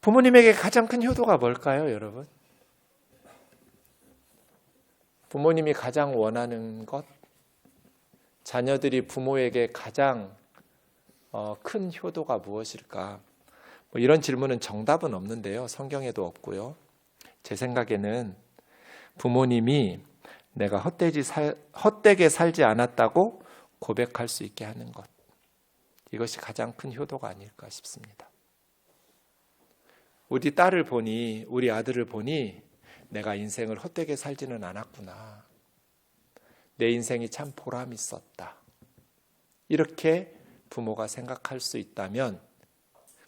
부모님에게 가장 큰 효도가 뭘까요, 여러분? 부모님이 가장 원하는 것, 자녀들이 부모에게 가장 어, 큰 효도가 무엇일까? 뭐 이런 질문은 정답은 없는데요. 성경에도 없고요. 제 생각에는 부모님이 내가 헛되지 살, 헛되게 살지 않았다고 고백할 수 있게 하는 것. 이것이 가장 큰 효도가 아닐까 싶습니다. 우리 딸을 보니, 우리 아들을 보니 내가 인생을 헛되게 살지는 않았구나. 내 인생이 참 보람 있었다. 이렇게 부모가 생각할 수 있다면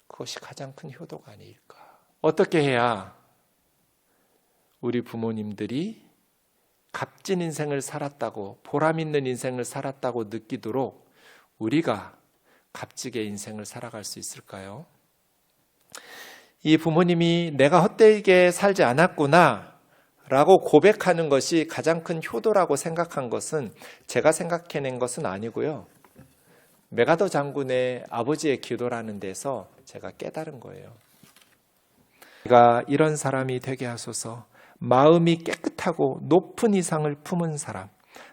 그것이 가장 큰 효도가 아닐까. 어떻게 해야 우리 부모님들이 값진 인생을 살았다고, 보람 있는 인생을 살았다고 느끼도록 우리가 값지게 인생을 살아갈 수 있을까요? 이 부모님이 내가 헛되게 살지 않았구나 라고 고백하는 것이 가장 큰 효도라고 생각한 것은 제가 생각해낸 것은 아니고요. 메가더 장군의 아버지의 기도라는 데서 제가 깨달은 거예요. 제가 이런 사람이 되게 하소서 마음이 깨끗하고 높은 이상을 품은 사람,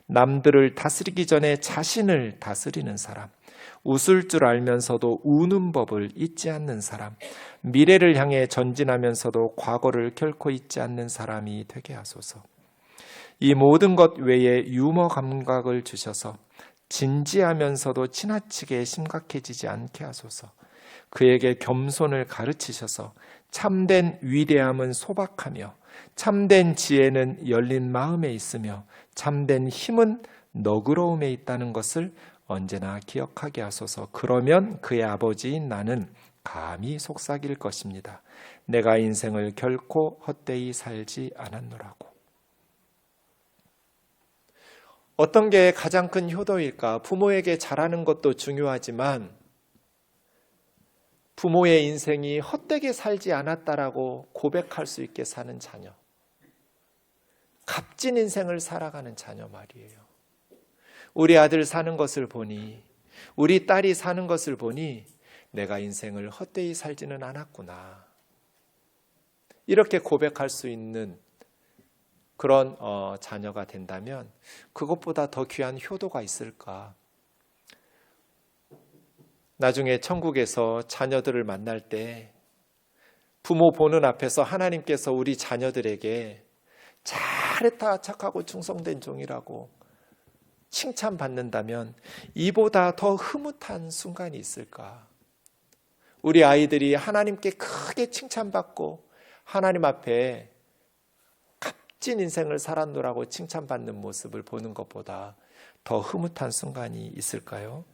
남들을 다스리기 전에 자신을 다스리는 사람, 웃을 줄 알면서도 우는 법을 잊지 않는 사람, 미래를 향해 전진하면서도 과거를 결코 잊지 않는 사람이 되게 하소서. 이 모든 것 외에 유머 감각을 주셔서 진지하면서도 지나치게 심각해지지 않게 하소서. 그에게 겸손을 가르치셔서 참된 위대함은 소박하며 참된 지혜는 열린 마음에 있으며 참된 힘은 너그러움에 있다는 것을 언제나 기억하게 하소서. 그러면 그의 아버지인 나는 감히 속삭일 것입니다. 내가 인생을 결코 헛되이 살지 않았노라고. 어떤 게 가장 큰 효도일까? 부모에게 잘하는 것도 중요하지만 부모의 인생이 헛되게 살지 않았다라고 고백할 수 있게 사는 자녀. 값진 인생을 살아가는 자녀 말이에요. 우리 아들 사는 것을 보니, 우리 딸이 사는 것을 보니, 내가 인생을 헛되이 살지는 않았구나. 이렇게 고백할 수 있는 그런 어, 자녀가 된다면 그것보다 더 귀한 효도가 있을까? 나중에 천국에서 자녀들을 만날 때 부모 보는 앞에서 하나님께서 우리 자녀들에게 잘했다 착하고 충성된 종이라고 칭찬받는다면 이보다 더 흐뭇한 순간이 있을까? 우리 아이들이 하나님께 크게 칭찬받고 하나님 앞에 값진 인생을 살았노라고 칭찬받는 모습을 보는 것보다 더 흐뭇한 순간이 있을까요?